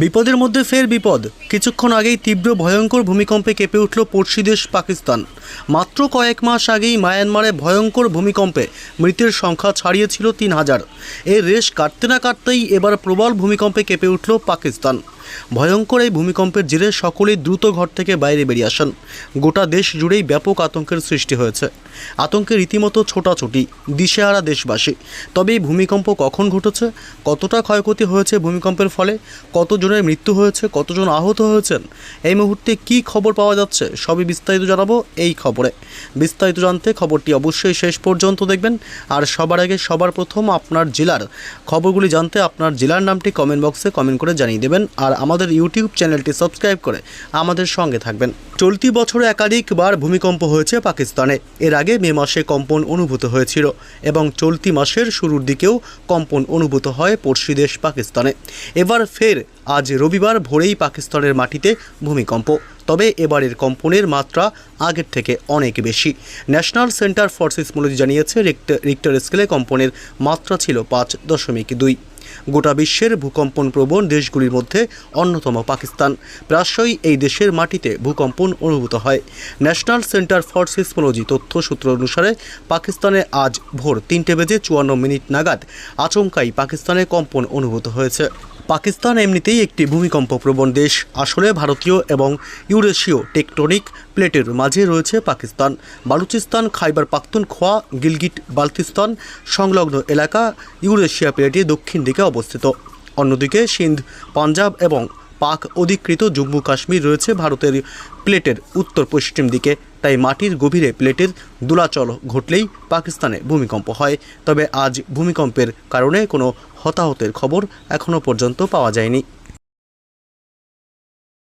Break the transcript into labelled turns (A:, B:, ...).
A: বিপদের মধ্যে ফের বিপদ। কিছুক্ষণ আগেই তীব্র ভয়ঙ্কর ভূমিকম্পে কেঁপে উঠল পড়শি দেশ পাকিস্তান। মাত্র কয়েক মাস আগেই মায়ানমারে ভয়ঙ্কর ভূমিকম্পে মৃতের সংখ্যা ছাড়িয়েছিল তিন হাজার। এর রেশ কাটতে না কাটতেই এবার প্রবল ভূমিকম্পে কেঁপে উঠল পাকিস্তান। ভয়ঙ্কর এই ভূমিকম্পের জেরে সকলেই দ্রুত ঘর থেকে বাইরে বেরিয়ে আসেন। গোটা দেশ জুড়েই ব্যাপক আতঙ্কের সৃষ্টি হয়েছে। আতঙ্কে রীতিমতো ছোটাছুটি, দিশেহারা দেশবাসী। তবে এই ভূমিকম্প কখন ঘটেছে, কতটা ক্ষয়ক্ষতি হয়েছে ভূমিকম্পের ফলে, কতজনের মৃত্যু হয়েছে, কতজন আহত হয়েছেন, এই মুহূর্তে কি খবর পাওয়া যাচ্ছে, সবই বিস্তারিত জানাব এই খবরে। বিস্তারিত জানতে খবরটি অবশ্যই শেষ পর্যন্ত দেখবেন। আর সবার আগে সবার প্রথম আপনার জেলার খবরগুলি জানতে আপনার জেলার নামটি কমেন্ট বক্সে কমেন্ট করে জানিয়ে দেবেন। আর আমাদের ইউটিউব চ্যানেলটি সাবস্ক্রাইব করে আমাদের সঙ্গে থাকবেন। চলতি বছরে একাধিকবার ভূমিকম্প হয়েছে পাকিস্তানে। এর আগে মে মাসে কম্পন অনুভূত হয়েছিল এবং চলতি মাসের শুরুর দিকেও কম্পন অনুভূত হয় পড়শি দেশ পাকিস্তানে। এবার ফের আজ রবিবার ভোরেই পাকিস্তানের মাটিতে ভূমিকম্প। তবে এবারের কম্পনের মাত্রা আগের থেকে অনেক বেশি। ন্যাশনাল সেন্টার ফর সিসমোলজি জানিয়েছে রিক্টার স্কেলে কম্পনের মাত্রা ছিল পাঁচ দশমিক দুই। গোটা বিশ্বের ভূকম্পন প্রবণ দেশগুলির মধ্যে অন্যতম পাকিস্তান। প্রায়শই এই দেশের মাটিতে ভূকম্পন অনুভূত হয়। ন্যাশনাল সেন্টার ফর সিসমোলজি তথ্য সূত্র অনুসারে, পাকিস্তানে আজ ভোর তিনটে বেজে চুয়ান্ন মিনিট নাগাদ আচমকাই পাকিস্তানে কম্পন অনুভূত হয়েছে। পাকিস্তান এমনিতেই একটি ভূমিকম্প প্রবণ দেশ। আসলে ভারতীয় এবং ইউরেশীয় টেকটনিক প্লেটের মাঝে রয়েছে পাকিস্তান। বালুচিস্তান, খাইবার পাখতুনখোয়া, গিলগিট, বালতিস্তান সংলগ্ন এলাকা ইউরেশিয়া প্লেটের দক্ষিণ দিকে অবস্থিত। অন্যদিকে সিন্ধ, পাঞ্জাব এবং পাক অধিকৃত জম্মু কাশ্মীর রয়েছে ভারতের প্লেটের উত্তর পশ্চিম দিকে। তাই মাটির গভীরে প্লেটের দোলাচল ঘটলেই পাকিস্তানে ভূমিকম্প হয়। তবে আজ ভূমিকম্পের কারণে কোনো হতাহতের খবর এখনও পর্যন্ত পাওয়া যায়নি।